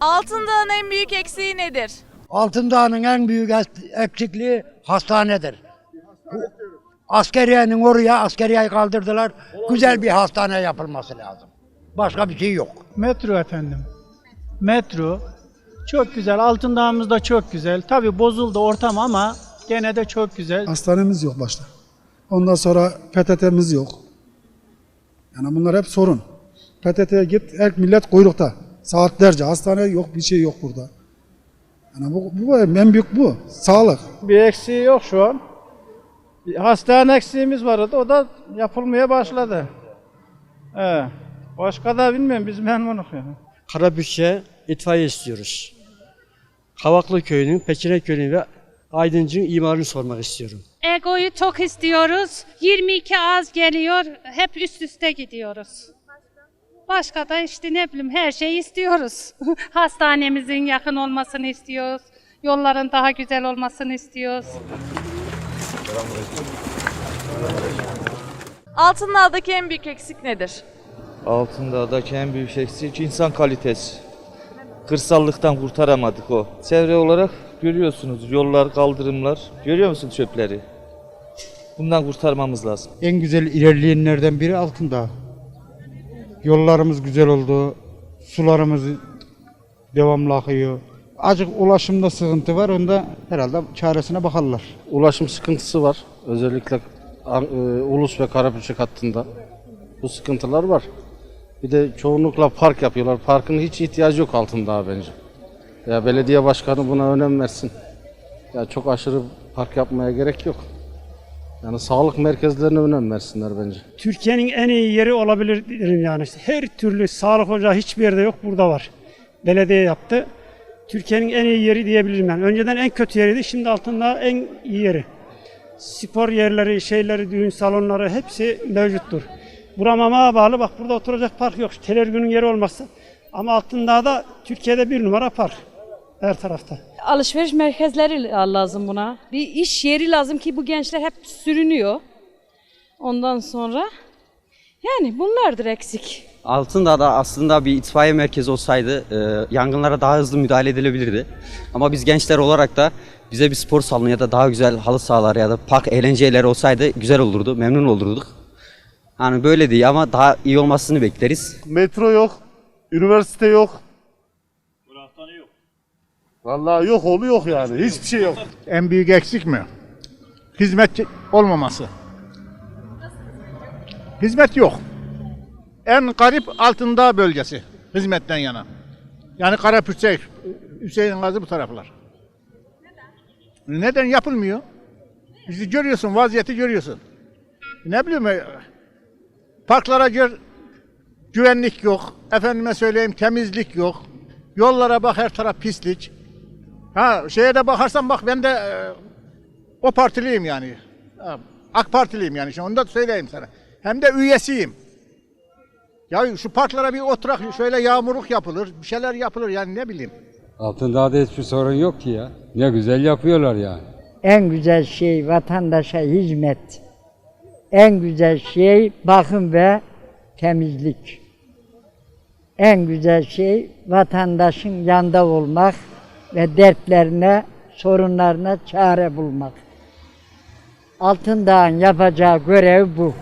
Altındağ'ın en büyük eksiği nedir? Altındağ'ın en büyük eksikliği hastanedir. Bu askeriyenin oraya askeriyeyi kaldırdılar. Güzel bir hastane yapılması lazım. Başka bir şey yok. Metro efendim. Metro. Çok güzel. Altındağımız da çok güzel. Tabii bozuldu ortam ama gene de çok güzel. Hastanemiz yok başta. Ondan sonra PTT'miz yok. Yani bunlar hep sorun. PTT'ye git, her millet kuyrukta. Saatlerce hastane yok, bir şey yok burada. Yani bu, bu en büyük bu. Sağlık. Bir eksiği yok şu an. Bir hastane eksiğimiz vardı. O da yapılmaya başladı. He. Başka da bilmiyorum biz memnunuz yani. Karabükçe itfaiye istiyoruz. Kavaklı Köyü'nün, Pekine Köyü'nün ve Aydıncı'nın imarını sormak istiyorum. Ego'yu çok istiyoruz. 22 az geliyor. Hep üst üste gidiyoruz. Başka da işte ne bileyim her şeyi istiyoruz. Hastanemizin yakın olmasını istiyoruz. Yolların daha güzel olmasını istiyoruz. Altındağ'daki en büyük eksik nedir? Altındağ'daki en büyük eksik insan kalitesi. Kırsallıktan kurtaramadık o. Çevre olarak görüyorsunuz yollar, kaldırımlar. Görüyor musun çöpleri? Bundan kurtarmamız lazım. En güzel ilerleyenlerden biri Altındağ. Yollarımız güzel oldu. Sularımız devamlı akıyor. Acık ulaşımda sıkıntı var. Onda herhalde çaresine bakarlar. ulaşım sıkıntısı var. Özellikle e, Ulus ve Karabükçek hattında. Bu sıkıntılar var. Bir de çoğunlukla park yapıyorlar. Parkın hiç ihtiyacı yok altında bence. Ya belediye başkanı buna önem versin. Ya çok aşırı park yapmaya gerek yok. Yani sağlık merkezlerine önem versinler bence. Türkiye'nin en iyi yeri olabilir derim yani. Her türlü sağlık ocağı hiçbir yerde yok, burada var. Belediye yaptı. Türkiye'nin en iyi yeri diyebilirim yani. Önceden en kötü yeriydi, şimdi altında en iyi yeri. Spor yerleri, şeyleri, düğün salonları hepsi mevcuttur. Buramama bağlı bak burada oturacak park yok. Telergünün yeri olmazsa. Ama altında da Türkiye'de bir numara park. Her tarafta. Alışveriş merkezleri lazım buna. Bir iş yeri lazım ki bu gençler hep sürünüyor. Ondan sonra yani bunlardır eksik. Altındağ'da aslında bir itfaiye merkezi olsaydı e, yangınlara daha hızlı müdahale edilebilirdi. Ama biz gençler olarak da bize bir spor salonu ya da daha güzel halı sahalar ya da park eğlence yerleri olsaydı güzel olurdu, memnun olurduk. Yani böyle değil ama daha iyi olmasını bekleriz. Metro yok. Üniversite yok. Vallahi yok olu yok yani. Hiçbir şey yok. En büyük eksik mi? Hizmet olmaması. Hizmet yok. En garip Altındağ bölgesi. Hizmetten yana. Yani Karapürçek, Hüseyin Gazi bu taraflar. Neden? Neden yapılmıyor? İşte görüyorsun, vaziyeti görüyorsun. Ne bileyim, e, parklara gör, güvenlik yok. Efendime söyleyeyim temizlik yok. Yollara bak her taraf pislik. Ha şeye de bakarsan bak ben de e, o partiliyim yani. Ha, AK Partiliyim yani. Şimdi onu da söyleyeyim sana. Hem de üyesiyim. Ya şu parklara bir oturak şöyle yağmurluk yapılır, bir şeyler yapılır yani ne bileyim. Altındağ'da hiçbir sorun yok ki ya. Ne güzel yapıyorlar yani. En güzel şey vatandaşa hizmet. En güzel şey bakım ve temizlik. En güzel şey vatandaşın yanında olmak ve dertlerine, sorunlarına çare bulmak. Altındağ'ın yapacağı görev bu.